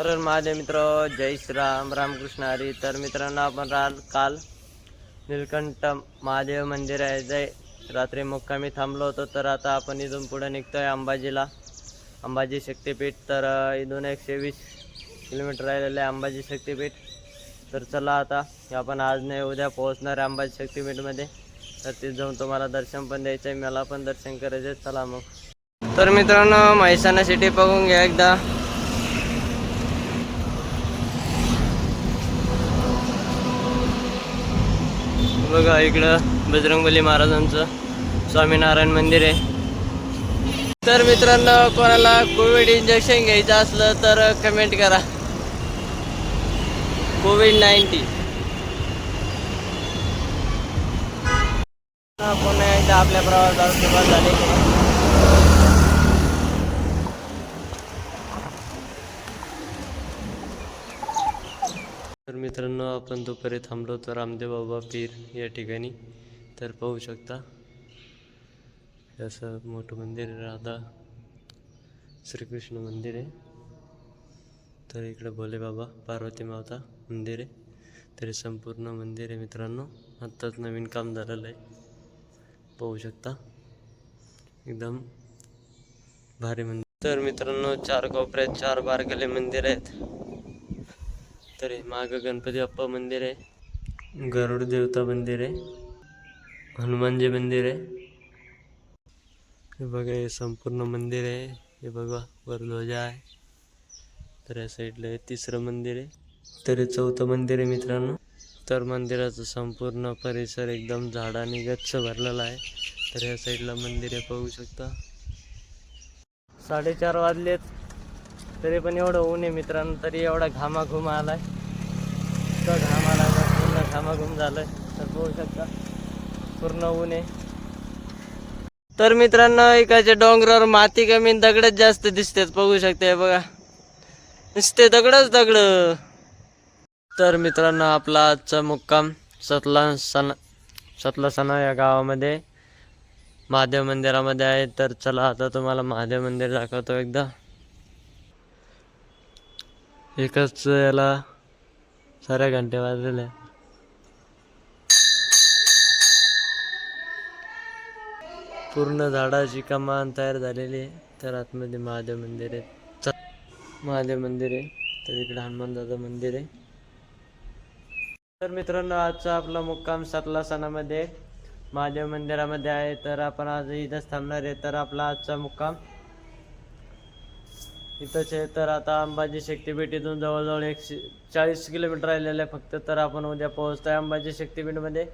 तर माझे मित्र जय श्रीराम रामकृष्ण हरी. तर मित्रांनो आपण राल काल निलकंठ महादेव मंदिर आहे. जय रात्री मुक्कामी थांबलो होतो तर आता आपण इथून पुढे निघतोय अंबाजीला. अंबाजी शक्तिपीठ. तर इथून एकशे वीस किलोमीटर राहिलेलं आहे अंबाजी शक्तिपीठ. तर चला आता आपण आज नाही उद्या पोहोचणार आहे अंबाजी शक्तीपीठमध्ये. तर तिथे जाऊन तुम्हाला दर्शन पण द्यायचं आहे मला पण दर्शन करायचं आहे. चला मग. तर मित्रांनो म्हैसाणा सिटी बघून घ्या एकदा. बघा इकडं बजरंगबली महाराजांचं स्वामीनारायण मंदिर आहे. तर मित्रांनो कोणाला कोविड इंजेक्शन घ्यायचं असलं तर कमेंट करा. कोविड नाईन्टीन पुन्हा एकदा आपल्या प्रवासात सुरुवात झाली. मित्रांनो आपण दुपारी थांबलो तर रामदेव बाबा पीर या ठिकाणी तर पाहू शकता. असं मोठं मंदिर आहे राधा श्रीकृष्ण मंदिर आहे. तर इकडे भोले बाबा पार्वती माता मंदिर आहे. तरी संपूर्ण मंदिर आहे मित्रांनो. आत्ताच नवीन काम झालेलं आहे. पाहू शकता. एकदम भारी मंदिर. तर मित्रांनो चार कोपऱ्यात चार बारकले मंदिर आहेत. तर माग मागं गणपती बाप्पा मंदिर आहे. गरुड देवता मंदिर आहे. हनुमानजी मंदिर आहे. हे बघा हे संपूर्ण मंदिर आहे. हे बघा वर ध्वजा आहे. तर या साईडला हे तिसरं मंदिर आहे. तर हे चौथं मंदिर आहे मित्रांनो. तर मंदिराचं संपूर्ण परिसर एकदम झाडाने गच्च भरलेला आहे. तर या साईडला मंदिर आहे पाहू शकता. साडेचार वाजलेत. तरी पण एवढं ऊन आहे मित्रांनो तरी एवढा घामाघूम आलाय. इतका घाम आला पूर्ण घामाघूम झालंय. तर बघू शकता पूर्ण ऊन आहे. तर मित्रांनो इकडच्या डोंगरावर माती कमी दगडच जास्त दिसतात. बघू शकते बघा. नुसते दगडच दगड. तर मित्रांनो आपला आजचा मुक्काम सतला सना सतला सना या गावामध्ये महादेव मंदिरामध्ये आहे. तर चला आता तुम्हाला महादेव मंदिर दाखवतो एकदा. एकच याला साऱ्या घंटे वाजलेल्या पूर्ण झाडाची कमान तयार झालेली आहे. तर आतमध्ये महादेव मंदिर आहे. महादेव मंदिर आहे. तर इकडे हनुमान दादा मंदिर आहे. तर मित्रांनो आजचा आपला मुक्काम सातला सणामध्ये महादेव मंदिरामध्ये आहे. तर आपण आज इथंच थांबणार आहे. तर आपला आजचा मुक्काम इथंच आहे. तर आता अंबाजी शक्तिपीठ इथून जवळजवळ एकशे चाळीस किलोमीटर राहिलेलं आहे फक्त. तर आपण उद्या पोहोचतोय अंबाजी शक्तीपीठमध्ये